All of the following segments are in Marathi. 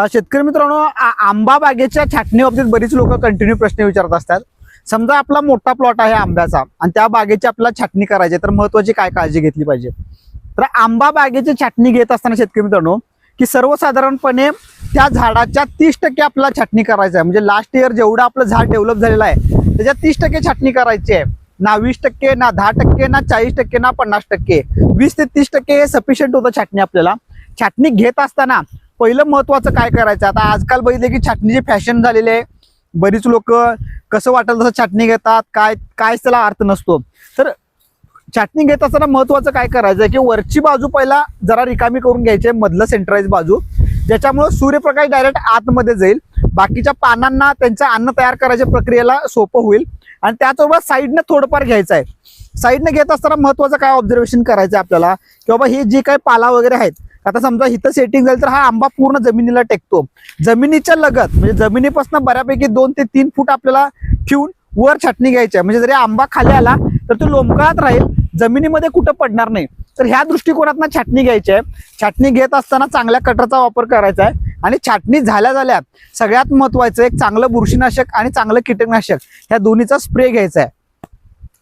शेतकरी मित्रांनो आंबा बागेच्या छाटणी बाबतीत बरीच लोक कंटिन्यू प्रश्न विचारत असतात. समजा आपला मोठा प्लॉट आहे आंब्याचा आणि त्या बागेची आपल्याला छाटणी करायची आहे, तर महत्वाची काय काळजी घेतली पाहिजे? तर आंबा बागेची छाटणी घेत असताना शेतकरी मित्रांनो की सर्वसाधारणपणे त्या झाडाच्या तीस टक्के आपल्याला छाटणी करायचं आहे. म्हणजे लास्ट इयर जेवढं आपलं झाड डेव्हलप झालेलं आहे त्याच्यात तीस टक्के छाटणी करायची आहे. ना वीस टक्के ना दहा टक्के ना चाळीस टक्के ना पन्नास टक्के. वीस ते तीस टक्के हे सफिशियंट होतं छाटणी आपल्याला. छाटणी घेत असताना पहिलं महत्वाचं काय करायचं? आता आजकाल बघितलं की छाटणीची फॅशन झालेली आहे. बरीच लोक कसं वाटेल तसं छाटणी घेतात काय काय त्याला अर्थ नसतो. तर छाटणी घेत असताना महत्वाचं काय करायचं? की वरची बाजू पहिला जरा रिकामी करून घ्यायची आहे, मधलं सेंट्राईज बाजू. ज्याच्यामुळं सूर्यप्रकाश डायरेक्ट आतमध्ये जाईल. बाकीच्या पानांना त्यांचं अन्न तयार करायच्या प्रक्रियेला सोपं होईल. आणि त्याचबरोबर साईडनं थोडंफार घ्यायचं आहे. साईडनं घेत असताना महत्वाचं काय ऑब्झर्वेशन करायचं आहे आपल्याला? की बाबा हे जे काही पाला वगैरे आहेत आता समजा इथं सेटिंग झालं तर हा आंबा पूर्ण जमिनीला टेकतो. जमिनीच्या लगत म्हणजे जमिनीपासून बऱ्यापैकी दोन ते तीन फूट आपल्याला ठेवून वर छाटणी घ्यायची आहे. म्हणजे जरी आंबा खाली आला तर तो लोंबकळत राहील. जमिनीमध्ये कुठं पडणार नाही. तर ह्या दृष्टिकोनातनं छाटणी घ्यायची आहे. छाटणी घेत असताना चांगल्या कटरचा वापर करायचा आहे. आणि छाटणी झाल्या झाल्या सगळ्यात महत्वाचं एक चांगलं बुरशीनाशक आणि चांगलं कीटकनाशक ह्या दोन्हीचा स्प्रे घ्यायचा आहे.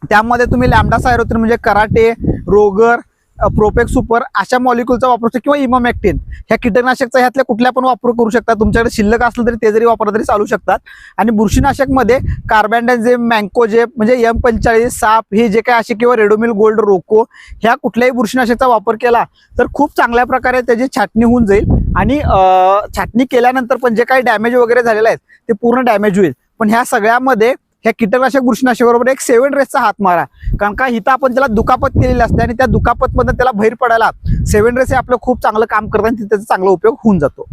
त्यामध्ये तुम्ही लॅमडा सायरोथिन म्हणजे कराटे रोगर प्रोपेक सुपर अशा मॉलिक्यूलचा वापर शकता किंवा इमामॅक्टिन. ह्या कीटकनाशकचा ह्यातल्या कुठल्या पण वापर करू शकता. तुमच्याकडे शिल्लक असलं तरी ते जरी वापरलं तरी चालू शकतात. आणि बुरशीनाशकमध्ये कार्बॅन्डाझेम मँकोजेप म्हणजे एम पंचाळीस साप हे जे काय असे किंवा रेडोमिल गोल्ड रोको ह्या कुठल्याही बुरशीनाशकचा वापर केला तर खूप चांगल्या प्रकारे त्याची छाटणी होऊन जाईल. आणि छाटणी केल्यानंतर पण जे काही डॅमेज वगैरे झालेलं आहे ते पूर्ण डॅमेज होईल. पण ह्या सगळ्यामध्ये ह्या कीटकनाशक बुरशीनाशकाबरोबर एक सेवन रेसचा हात मारा. कारण का इथं आपण त्याला दुखापत केलेली असते आणि त्या दुखापतमधून त्याला बाहेर पडायला सेवन रेस हे आपलं खूप चांगलं काम करतात आणि त्याचा चांगला उपयोग होऊन जातो.